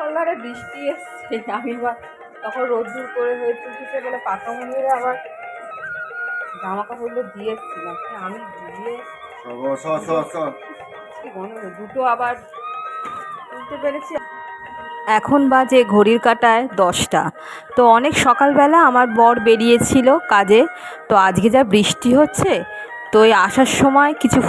মুসলধারে বৃষ্টি এসছে। আমি বা তখন রোদ্দুর করে হয়ে তুলতেছে বলে পাকামুনিরা আবার জামা কাপড়গুলো দিয়ে এসেছিলাম আমি দিয়ে দুটো আবার তুলতে পেরেছি। এখন বাজে ঘড়ির কাটায় দশটা। তো অনেক সকালবেলা আমার বর বেরিয়েছিল কাজে। তো আজকে যা বৃষ্টি হচ্ছে তো এই আসার সময় কিছু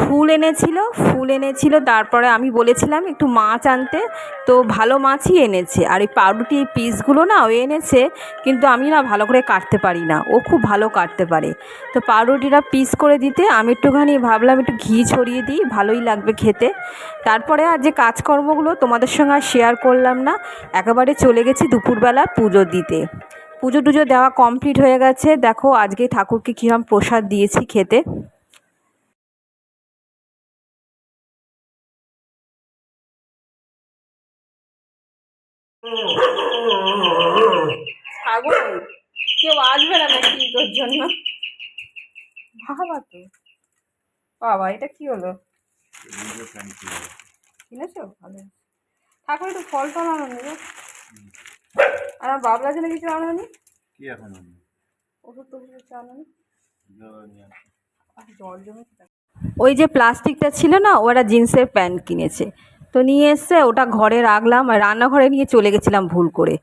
ফুল এনেছিল ফুল এনেছিল, তারপরে আমি বলেছিলাম একটু মাছ আনতে, তো ভালো মাছই এনেছে। আর এই পাউরুটি পিসগুলো না ও এনেছে, কিন্তু আমি না ভালো করে কাটতে পারি না। ও খুব ভালো কাটতে পারে। তো পাউরুটিটা পিস করে দিতে আমি একটুখানি ভাবলাম একটু ঘি ছড়িয়ে দিই, ভালোই লাগবে খেতে। তারপরে আর যে কাজকর্মগুলো তোমাদের সঙ্গে আর শেয়ার করলাম না, একেবারে চলে গেছি দুপুরবেলা পুজো দিতে। পুজো টুজো দেওয়া কমপ্লিট হয়ে গেছে। দেখো আজকে ঠাকুরকে কীরকম প্রসাদ দিয়েছি খেতে। ছাগল? কেউ আসবে না নাকি তোর জন্য? বাবা তো। বাবা এটা কি হলো? কিনেছো? ভালো ঠাকুর একটু ফল টল আনো নেবে আর আমার বাবলার জন্য কিছু আনো নি কি এখন? ওষুধ টষুধ কিছু আনো নি জল। ওই যে প্লাস্টিকটা ছিল না ওরা জিন্সের প্যান্ট কিনেছে। তো নিয়ে এসে ওটা ঘরে রাখলাম আর রান্নাঘরে নিয়ে চলে গেছিলাম ভুল করে।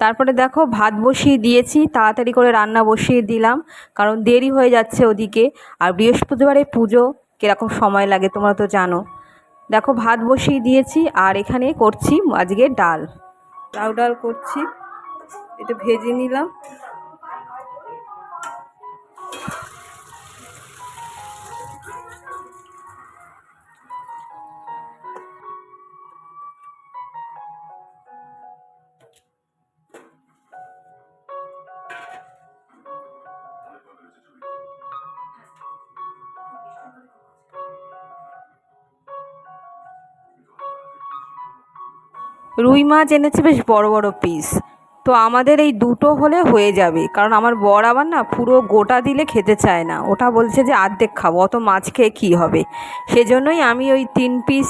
তারপরে দেখো ভাত বসিয়ে দিয়েছি, তাড়াতাড়ি করে রান্না বসিয়ে দিলাম, কারণ দেরি হয়ে যাচ্ছে ওদিকে। আর বৃহস্পতিবারে পুজো, কীরকম সময় লাগে তোমরা তো জানো। দেখো ভাত বসিয়ে দিয়েছি আর এখানে করছি আজকে ডাল। লাউ ডাল করছি এটা ভেজে নিলাম। রুই মাছ এনেছে বেশ বড় বড় পিস তো আমাদের এই দুটো হলে হয়ে যাবে। কারণ আমার বর আবার না পুরো গোটা দিলে খেতে চায় না। ওটা বলছে যে অর্ধেক খাব, অত মাছ খেয়ে কী হবে? সেজন্যই আমি ওই তিন পিস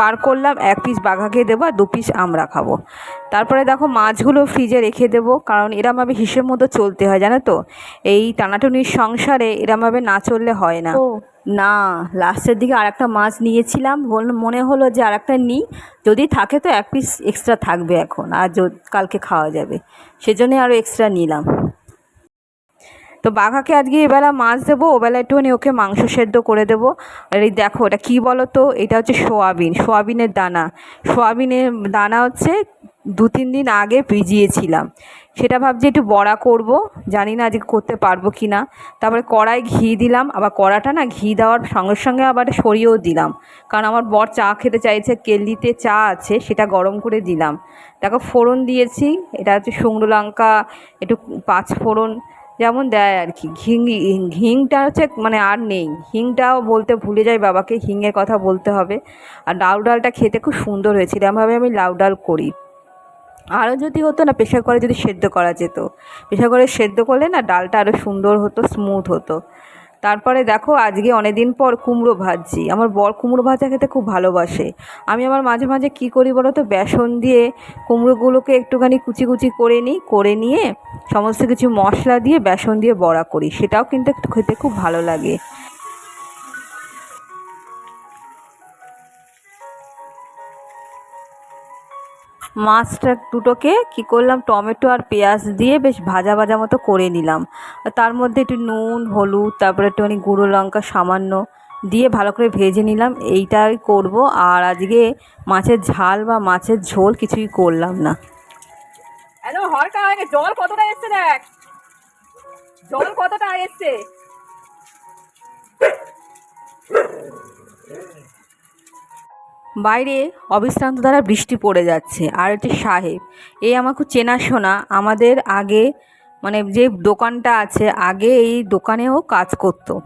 বার করলাম, এক পিস বাঘাকে দেবো আর দু পিস আমরা খাব। তারপরে দেখো মাছগুলো ফ্রিজে রেখে দেবো, কারণ এরমভাবে হিসেব মতো চলতে হয়, জানো তো? এই টানাটুনির সংসারে এরমভাবে না চললে হয় না। না লাস্টের দিকে আর একটা মাছ নিয়েছিলাম। মনে হলো যে আর একটা নিই। যদি থাকে তো এক পিস এক্সট্রা থাকবে এখন, আর কালকে খাওয়া যাবে। সেজন্যই আরও এক্সট্রা নিলাম। তো বাঘাকে আজকে এবেলা মাছ দেবো, ওবেলা একটুখানি ওকে মাংস সেদ্ধ করে দেবো। আর এই দেখো, এটা কী বলো তো এটা হচ্ছে সোয়াবিন, সোয়াবিনের দানা। সোয়াবিনের দানা হচ্ছে দু তিন দিন আগে ভিজিয়েছিলাম। সেটা ভাবছি একটু বড়া করব, জানি না আজকে করতে পারব কি না তারপরে কড়াই ঘি দিলাম, আবার কড়াটা না ঘি দেওয়ার সঙ্গে সঙ্গে আবার সরিয়েও দিলাম। কারণ আমার বর চা খেতে চাইছে কেল্লিতে চা আছে, সেটা গরম করে দিলাম। দেখো ফোড়ন দিয়েছি, এটা হচ্ছে শুকনো লঙ্কা, একটু পাঁচ ফোড়ন, যেমন দেয় আর কি। ঘিং হিংটা হচ্ছে মানে আর নেই। হিংটাও বলতে ভুলে যাই বাবাকে, হিংয়ের কথা বলতে হবে। আর লাউ ডালটা খেতে খুব সুন্দর হয়েছিল এরমভাবে আমি লাউ ডাল করি। আরও যদি হতো না প্রেশার করে যদি সেদ্ধ করা যেত। প্রেশার করে সেদ্ধ করলে না, ডালটা আরও সুন্দর হতো স্মুথ হতো। তারপরে দেখো, আজকে অনেকদিন পর কুমড়ো ভাজছি। আমার বর কুমড়ো ভাজা খেতে খুব ভালোবাসে। আমি আবার মাঝে মাঝে কী করি বলো তো, বেসন দিয়ে কুমড়োগুলোকে একটুখানি কুচি কুচি করে নিই, করে নিয়ে সমস্ত কিছু মশলা দিয়ে বেসন দিয়ে বড়া করি। সেটাও কিন্তু খেতে খুব ভালো লাগে। মাছটা দুটোকে কি করলাম, টমেটো আর পেঁয়াজ দিয়ে বেশ ভাজা ভাজা মতো করে নিলাম। তার মধ্যে একটু নুন, হলুদ, তারপরে একটুখানি গুঁড়ো লঙ্কা সামান্য দিয়ে ভালো করে ভেজে নিলাম। এইটাই করব। আর আজকে মাছের ঝাল বা মাছের ঝোল কিছুই করলাম না। জল কতটা এসছে দেখ? জল কতটা এসছে? বাইরে অবিশ্রান্ত দ্বারা বৃষ্টি পড়ে যাচ্ছে। আর এটি সাহেব, এই আমার খুব চেনাশোনা আমাদের আগে মানে যে দোকানটা আছে, আগে এই দোকানেও কাজ করতো।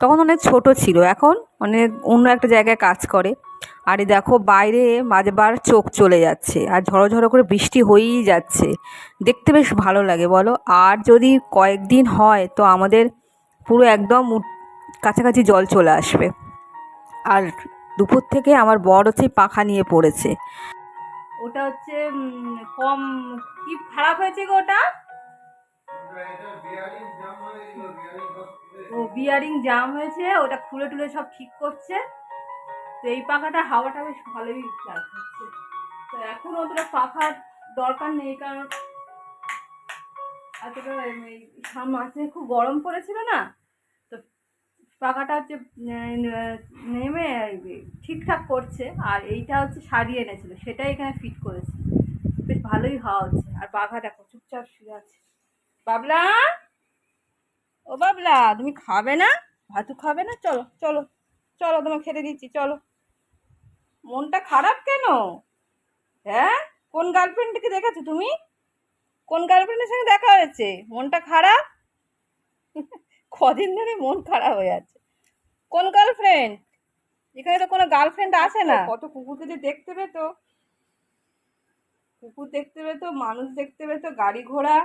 তখন অনেক ছোট ছিল, এখন অনেক অন্য একটা জায়গায় কাজ করে। আর দেখো, বাইরে মাঝবার চোখ চলে যাচ্ছে, আর ঝড়ো ঝড়ো করে বৃষ্টি হয়েই যাচ্ছে। দেখতে বেশ ভালো লাগে, বলো। আর যদি কয়েকদিন হয়, তো আমাদের পুরো একদম কাছাকাছি জল চলে আসবে। আর দুপুর থেকে আমার বর হচ্ছে পাখা নিয়ে পড়েছে। ওটা হচ্ছে কম, কি খারাপ হয়েছে গো ওটা? ও বিয়ারিং জাম হয়েছে, ওটা খুলে টুলে সব ঠিক করছে। তো এই পাখাটা হাওয়াটা বেশ ভালোই লাগছে তো এখন অতটা পাখার দরকার নেই, কারণ এতটা সাম- মাঝে খুব গরম পড়েছিল না? পাখাটা হচ্ছে নেমে ঠিকঠাক করছে, আর এইটা হচ্ছে সারিয়ে এনেছিল, সেটাই এখানে ফিট করেছে। বেশ ভালোই হওয়া হচ্ছে, আর পাখা দেখো, চুপচাপ শুয়ে আছে। বাবলা? ও বাবলা, তুমি খাবে না? ভাতু খাবে না? চলো চলো চলো, তোমাকে খেতে দিচ্ছি, চলো। মনটা খারাপ কেন? হ্যাঁ? কোন গার্লফ্রেন্ডকে দেখেছ তুমি? কোন গার্লফ্রেন্ডের সঙ্গে দেখা হয়েছে? মনটা খারাপ? কদিন ধরে মন খারাপ হয়ে আছে কোন গার্লফ্রেন্ড এখানে তো কোনো গার্লফ্রেন্ড আসে না। কত কুকুরকে যে দেখতে পেতো। কুকুর দেখতে পেতো, মানুষ দেখতে পেতো, গাড়ি ঘোড়া।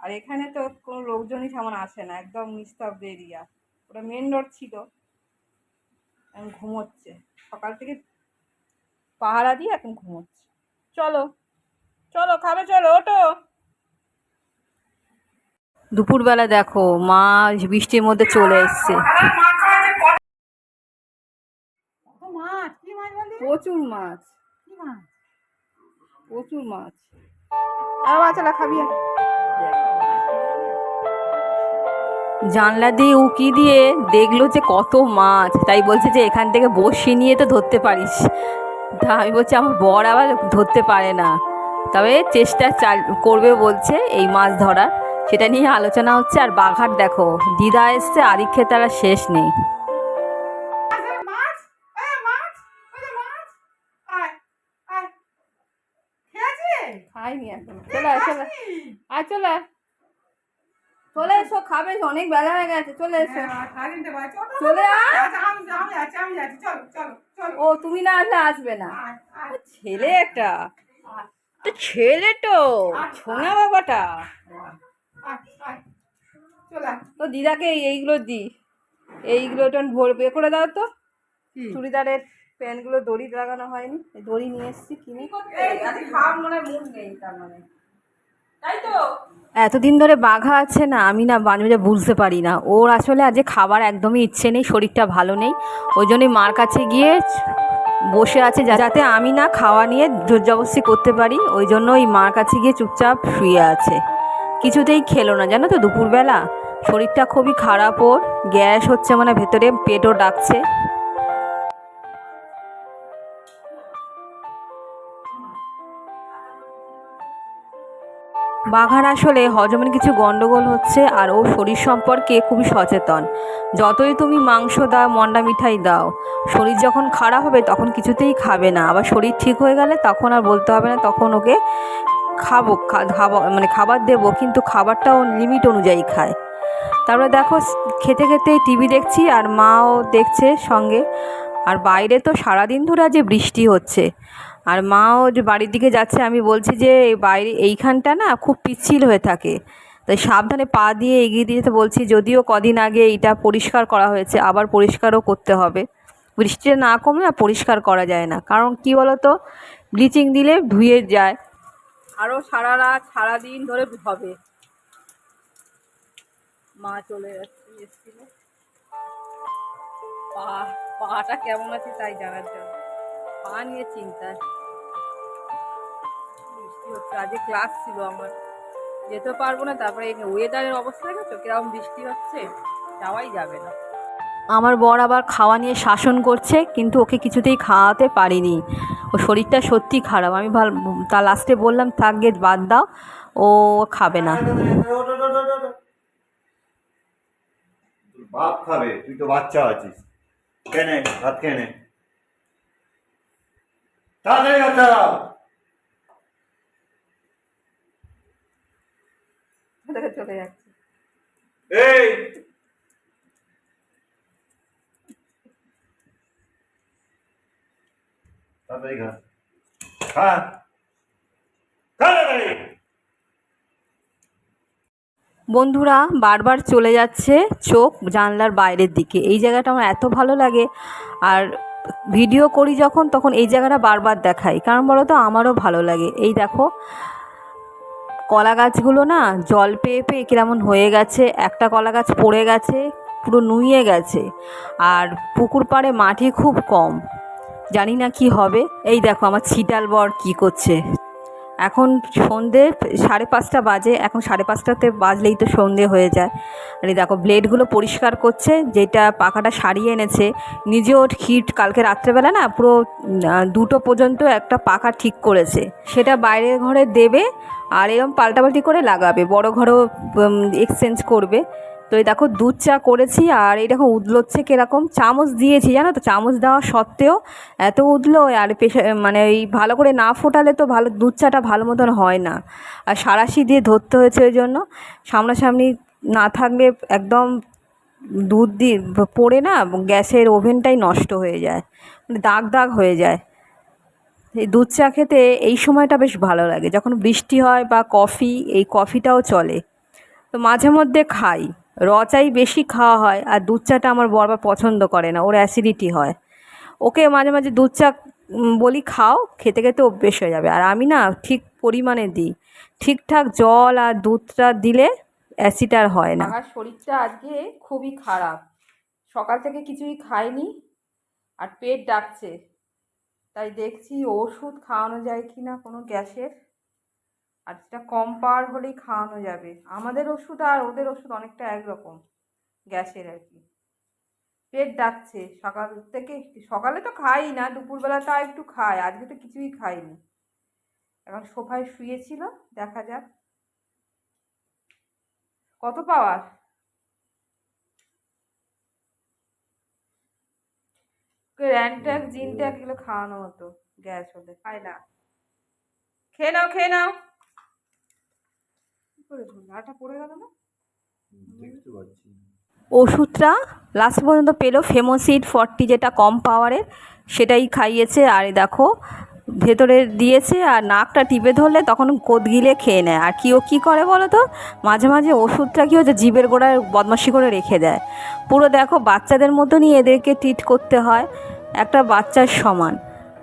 আর এখানে তো কোনো লোকজনই তেমন আসে না, একদম নিস্তব্ধ এরিয়া। ওটা মেন রোড ছিল। এখন ঘুমোচ্ছে। সকাল থেকে পাহারা দিয়ে এখন ঘুমোচ্ছে। চলো। চলো, খাবে, চলো ওটো দুপুরবেলা দেখো মা বৃষ্টির মধ্যে চলে এসছে। প্রচুর মাছ। প্রচুর মাছ। আর খাবি জানলা দিয়ে উকি দিয়ে দেখল যে কত মাছ। তাই বলছে যে এখান থেকে বসি নিয়ে তো ধরতে পারিস। তা আমি বলছি আমার বর আবার ধরতে পারে না। তবে চেষ্টা চাল করবে বলছে এই মাছ ধরার। সেটা নিয়ে আলোচনা হচ্ছে আর বাঘার দেখো দিদা এসছে আদিক খেতে আর শেষ নেই। খাইনি এখন। চলে চলে। আয়। চলে চলে এসো খাবে অনেক বেলা হয়ে গেছে চলে এসো। চলে। আচ্ছা আমি যাচ্ছি চলো চলো চলো। ও তুমি না আসলে আসবে না। ছেলে একটা। তো ছেলে তো ছোনা বাবাটা। তো দিদাকে এইগুলো দি। এইগুলো একটু ভোর বের করে দাও তো। চুড়িদারের প্যান্টগুলো দড়ি লাগানো হয়নি। দড়ি নিয়ে এসেছি কিনে। মনে এতদিন ধরে বাঘা আছে না আমি না মাঝে মাঝে বুঝতে পারি না। ওর আসলে আজকে খাবার একদমই ইচ্ছে নেই শরীরটা ভালো নেই। ওই জন্যই মার কাছে গিয়ে বসে আছে যাতে আমি না খাওয়া নিয়ে জোর জোরজবস্তি করতে পারি। ওই জন্য ওই মার কাছে গিয়ে চুপচাপ শুয়ে আছে। কিছুতেই খেলো না, জানো তো, দুপুরবেলা। শরীরটা খুবই খারাপ ওর, গ্যাস হচ্ছে মানে ভেতরে, পেটও ডাকছে। বাঘার আসলে হজমের কিছু গন্ডগোল হচ্ছে আর ও শরীর সম্পর্কে খুবই সচেতন। যতই তুমি মাংস দাও, মন্ডা মিঠাই দাও, শরীর যখন খারাপ হবে তখন কিছুতেই খাবে না। আবার শরীর ঠিক হয়ে গেলে তখন আর বলতে হবে না, তখন ওকে খাব মানে খাবার দেবো, কিন্তু খাবারটাও লিমিট অনুযায়ী খায়। তারপরে দেখো, খেতে খেতে টিভি দেখছি আর মাও দেখছে সঙ্গে। আর বাইরে তো সারাদিন ধরে আজ বৃষ্টি হচ্ছে। আর মাও যে বাড়ির দিকে যাচ্ছে, আমি বলছি যে বাইরে, এইখানটা না খুব পিচ্ছিল হয়ে থাকে। তাই সাবধানে পা দিয়ে এগিয়ে দিয়ে বলছি যদিও কদিন আগে এইটা পরিষ্কার করা হয়েছে, আবার পরিষ্কারও করতে হবে। বৃষ্টিটা না কমলে পরিষ্কার করা যায় না। কারণ কি বলো তো ব্লিচিং দিলে ধুয়ে যায়। আরও সারা রাত সারাদিন ধরে হবে। মা চলে যাচ্ছে পা, পাটা কেমন আছে তাই জানার জন্য। পা নিয়ে চিন্তা। বৃষ্টি হচ্ছে, আজকে ক্লাস ছিল আমার। যেতে পারব না, তারপরে ওয়েদারের অবস্থা দেখেছ কীরকম বৃষ্টি হচ্ছে, যাওয়াই যাবে না। আমার বর আবার খাওয়া নিয়ে শাসন করছে কিন্তু ওকে কিছুতেই খাওয়াতে পারিনি। ও শরীরটা সত্যি খারাপ। আমি ভালো তা লাস্টে বললাম থাক গে বাদ দাও ও খাবে না। বাপ খাবে তুই তো বাচ্চা আছিস। কেনে ভাত তাড়াতাড়ি চলে যাচ্ছে। এই বন্ধুরা, বারবার চলে যাচ্ছে চোখ জানলার বাইরের দিকে। এই জায়গাটা আমার এত ভালো লাগে। আর ভিডিও করি যখন, তখন এই জায়গাটা বারবার দেখাই। কারণ বলো তো আমারও ভালো লাগে। এই দেখো, কলা গাছগুলো না, জল পেয়ে পেয়ে কেমন হয়ে গেছে। একটা কলা গাছ পড়ে গেছে, পুরো নুয়ে গেছে। আর পুকুর পাড়ে মাটি খুব কম। জানি না কি হবে। এই দেখো আমার ছিটাল বর কী করছে। এখন সন্ধে সাড়ে পাঁচটা বাজে, এখন সাড়ে পাঁচটাতে বাজলেই তো সন্ধে হয়ে যায়। আর দেখো ব্লেডগুলো পরিষ্কার করছে, যেটা পাখাটা সারিয়ে এনেছে। নিজেও হিট কালকে রাত্রেবেলা না পুরো দুটো পর্যন্ত একটা পাখা ঠিক করেছে। সেটা বাইরের ঘরে দেবে আর এরকম পাল্টাপাল্টি করে লাগাবে। বড় ঘরেও এক্সচেঞ্জ করবে। তো এই দেখো দুধ চা করেছি আর এই দেখো উদলোচ্ছে কীরকম? চামচ দিয়েছি, জানো তো? চামচ দেওয়া সত্ত্বেও এত উদলো আর পেশা মানে এই ভালো করে না ফোটালে তো ভালো, দুধ চাটা ভালো মতন হয় না। আর সারাশি দিয়ে ধরতে হয়েছে ওই জন্য। সামনাসামনি না থাকলে একদম দুধ দিয়ে পড়ে না, গ্যাসের ওভেনটাই নষ্ট হয়ে যায় মানে দাগ দাগ হয়ে যায়। এই দুধ চা খেতে এই সময়টা বেশ ভালো লাগে। যখন বৃষ্টি হয় বা কফি, এই কফিটাও চলে। তো মাঝে মধ্যে খাই। র চাই বেশি খাওয়া হয় আর দুধ চাটা আমার বরবার পছন্দ করে না, ওর অ্যাসিডিটি হয়। ওকে মাঝে মাঝে দুধ চা বলি খাও, খেতে খেতে অভ্যেস হয়ে যাবে। আর আমি না ঠিক পরিমাণে দিই। ঠিকঠাক জল আর দুধটা দিলে অ্যাসিড আর হয় না। আমার শরীরটা আজকে খুবই খারাপ। সকাল থেকে কিছুই খাইনি আর পেট ডাকছে। তাই দেখছি ওষুধ খাওয়ানো যায় কি না কোনো গ্যাসের। আর যেটা কম পাওয়ার হলেই খাওয়ানো যাবে। আমাদের ওষুধ আর ওদের ওষুধ অনেকটা একরকম, গ্যাসের আর কি। পেট ডাকছে, সকাল থেকে সকালে তো খাই না, দুপুরবেলা তাও একটু খাই, আজকে তো কিছুই খাইনি। এখন সোফায় শুয়েছিল, দেখা যাক। কত পাওয়ার? র্যানট্যাক জিনট্যাক এগুলো খাওয়ানো হতো, গ্যাস হলে। খাই না। খেয়ে নাও খেয়ে নাও। কি করে ঝোলাটা পড়ে গেল না? দেখতে পাচ্ছি। ওষুধটা লাস্ট পর্যন্ত পেল ফেমোসিড ফর্টি যেটা কম পাওয়ারের সেটাই খাইয়েছে আর এই দেখো ভেতরে দিয়েছে আর নাকটা টিপে ধরলে তখন কোদ গিলে খেয়ে নেয়। আর কি ও কী করে বলো তো? মাঝে মাঝে ওষুধটা কী হচ্ছে জিভের গোড়ায় বদমাশি করে রেখে দেয়। পুরো দেখো বাচ্চাদের মতনই এদেরকে ট্রিট করতে হয় একটা বাচ্চার সমান।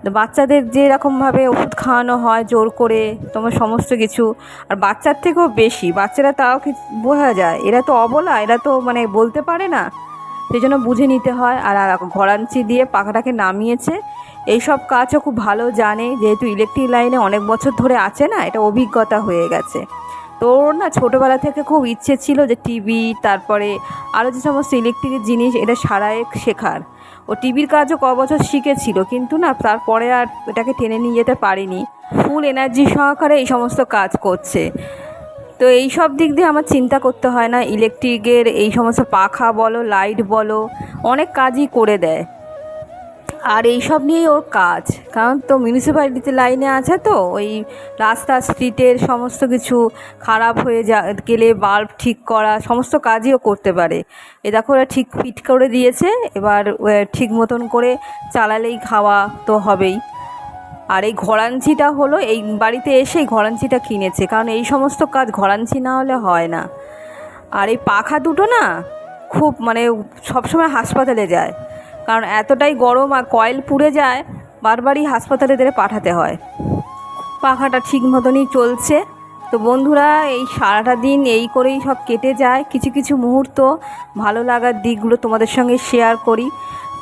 বাচ্চাদের যেরকমভাবে ওষুধ খাওয়ানো হয়, জোর করে, তোমার সমস্ত কিছু, আর বাচ্চার থেকেও বেশি, বাচ্চারা তাও কি বোঝা যায়, এরা তো অবলা, এরা তো মানে বলতে পারে না সেই জন্য বুঝে নিতে হয়, আর আর ঘরাঞ্চি দিয়ে পাখাটাকে নামিয়েছে। এইসব কাজও খুব ভালো জানে, যেহেতু ইলেকট্রিক লাইনে অনেক বছর ধরে আছে না, এটা অভিজ্ঞতা হয়ে গেছে। তো ওর না ছোটোবেলা থেকে খুব ইচ্ছে ছিল যে টিভি তারপরে আরও যে সমস্ত ইলেকট্রিকের জিনিস, এটা সারায় শেখার। ও টিভির কাজও ক বছর শিখেছিল, কিন্তু না, তারপরে আর এটাকে টেনে নিয়ে যেতে পারিনি। ফুল এনার্জি সহকারে এই সমস্ত কাজ করছে। তো এই সব দিক দিয়ে আমার চিন্তা করতে হয় না, ইলেকট্রিকের এই সমস্ত পাখা বলো, লাইট বলো, অনেক কাজই করে দেয়। আর এই সব নিয়েই ওর কাজ। কারণ তো মিউনিসিপ্যালিটিতে লাইনে আছে তো, ওই রাস্তা স্ট্রিটের সমস্ত কিছু খারাপ হয়ে যা, গেলে বাল্ব ঠিক করা, সমস্ত কাজই ও করতে পারে। এ দেখো ওরা ঠিক ফিট করে দিয়েছে, এবার ঠিক মতন করে চালালেই খাওয়া তো হবেই। আর এই ঘরাঞ্চিটা হলো, এই বাড়িতে এসেই ঘরাঞ্চিটা কিনেছে, কারণ এই সমস্ত কাজ ঘরাঞ্চি না হলে হয় না। আর এই পাখা দুটো না, খুব মানে সবসময় হাসপাতালে যায়। কারণ এতটাই গরম আর কয়েল পুড়ে যায়, বারবারই হাসপাতালে এদের পাঠাতে হয়। পাখাটা ঠিক মতনই চলছে। তো বন্ধুরা, এই সারাটা দিন এই করেই সব কেটে যায়। কিছু কিছু মুহূর্ত ভালো লাগার দিকগুলো তোমাদের সঙ্গে শেয়ার করি।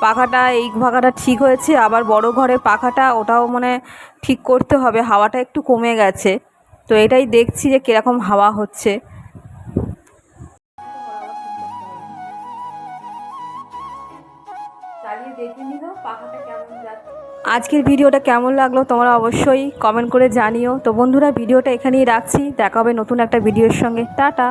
পাখাটা, এই পাখাটা ঠিক হয়েছে। আবার বড় ঘরের পাখাটা, ওটাও মানে ঠিক করতে হবে। হাওয়াটা একটু কমে গেছে। তো এটাই দেখছি যে কীরকম হাওয়া হচ্ছে। আজকের ভিডিওটা কেমন লাগল তোমরা অবশ্যই কমেন্ট করে জানিও। তো বন্ধুরা, ভিডিওটা এখানেই রাখছি। দেখা হবে নতুন একটা ভিডিওর সঙ্গে। টাটা!